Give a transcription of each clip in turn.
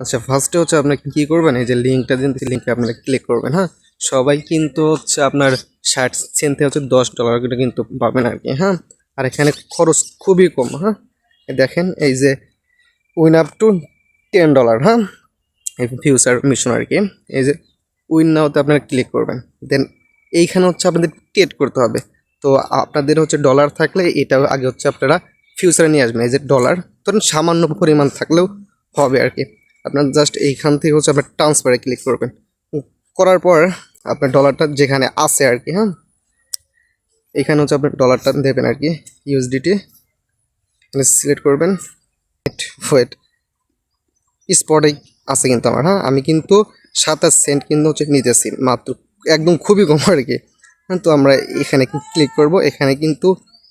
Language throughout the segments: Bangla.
আচ্ছা ফার্স্টে হচ্ছে আপনাকে কি করবেন? এই যে লিঙ্কটা দিন লিঙ্কে আপনারা ক্লিক করবেন হ্যাঁ? সবাই কিন্তু হচ্ছে আপনার ষাট সেন্টে হচ্ছে দশ ডলার করে কিন্তু পাবেন আর কি হ্যাঁ? আর এখানে খরচ খুবই কম হ্যাঁ? দেখেন, এই যে win up to ten dollar হ্যাঁ? এই ফিউচার মিশন আর কি। এই যে উইন নাওতে আপনারা ক্লিক করবেন। দেন এইখানে হচ্ছে আপনাদের টেট করতে হবে। তো আপনাদের হচ্ছে ডলার থাকলে এটা আগে হচ্ছে আপনারা ফিউচারে নিয়ে আসবেন। এই যে ডলার ধরুন সামান্য পরিমাণ থাকলেও হবে আর কি। আপনার জাস্ট এইখান থেকে হচ্ছে আপনার ট্রান্সফারে ক্লিক করবেন। করার পর আপনার ডলারটা যেখানে আছে আর কি হ্যাঁ? এখানে হচ্ছে আপনার ডলারটা দেবেন আর কি ইউএসডিটি সিলেক্ট করবেন। ওয়েট স্পটে আছে কিন্তু আমার হ্যাঁ? আমি কিন্তু সাতাশ সেন্ট কিন্তু হচ্ছে নিতেছি, মাত্র একদম খুবই কম আর কি। হ্যাঁ তো আমরা এখানে ক্লিক করব। এখানে কিন্তু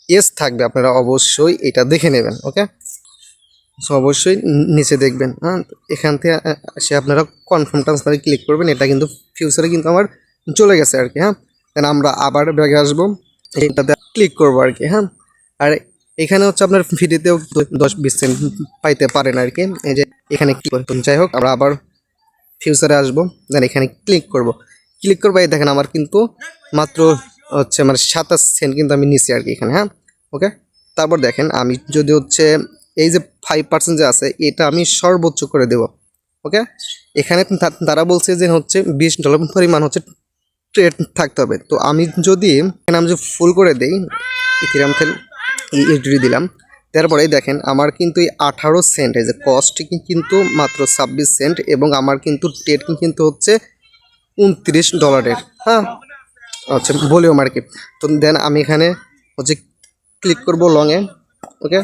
এস থাকবে, আপনারা অবশ্যই এটা দেখে নেবেন ওকে সো অবশ্যই নিচে দেখবেন। হ্যাঁ এখান থেকে সে আপনারা কনফার্ম ট্রান্সফারে ক্লিক করবেন। এটা কিন্তু ফিউচারে কিন্তু আমার চলে গেছে আর কি হ্যাঁ? দেন আমরা আবার ব্যাগে আসব। এটাতে ক্লিক করব আর কি হ্যাঁ? আর এখানে হচ্ছে আপনার ফ্রিতেও দশ বিশ সেন্ট পাইতে পারেন আর কি। এই যে এখানে ক্লিক করবেন যাই হোক, আমরা আবার ফিউচারে আসব। দেন এখানে ক্লিক করব। ক্লিক করব, এই দেখেন আমার কিন্তু মাত্র হচ্ছে মানে সাতাশ সেন্ট কিন্তু আমি নিছি আর কি এখানে হ্যাঁ? ওকে তারপর দেখেন, আমি যদি হচ্ছে এই যে ফাইভ পার্সেন্ট যে আছে, এটা আমি সর্বোচ্চ করে দেব। ওকে এখানে তারা বলছে যে হচ্ছে বিশ ডলার পরিমাণ হচ্ছে ট্রেড থাকতে হবে। তো আমি যদি এখানে আমি যদি ফুল করে দেই ইথিরাম তেল ইউটিডি দিলাম তারপরেই দেখেন আমার কিন্তু এই আঠারো সেন্ট এই যে কস্ট কিন্তু মাত্র ছাব্বিশ সেন্ট এবং আমার কিন্তু টেট কিন্তু হচ্ছে উনত্রিশ ডলারের হ্যাঁ? আচ্ছা বলিও মার্কেট তো দেন আমি এখানে হচ্ছে ক্লিক করব লংয়ে ওকে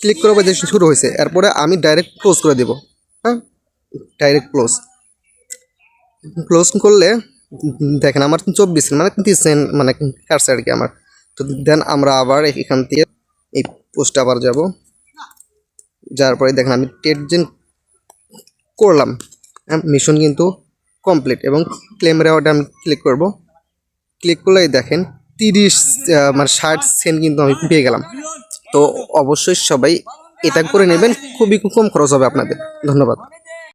ক্লিক করব যে শুরু হয়েছে, এরপরে আমি ডাইরেক্ট ক্লোজ করে দেব। হ্যাঁ? ডাইরেক্ট ক্লোজ ক্লোজ করলে, দেখেন আমার চব্বিশ মানে তিরিশ সেন্ট মানে কাটছে আর কি আমার। তো দেন আমরা আবার এখান থেকে এই পোস্টে আবার যাব। যার পরে দেখেন আমি টেট জেন করলাম। হ্যাঁ মিশন কিন্তু কমপ্লিট এবং ক্লেম রেওয়ার্ডে আমি ক্লিক করব। ক্লিক করলেই দেখেন তিরিশ মানে ষাট সেন্ট কিন্তু আমি পেয়ে গেলাম। তো অবশ্যই সবাই এটা করে নেবেন। খুবই কম খরচ হবে আপনাদের। ধন্যবাদ।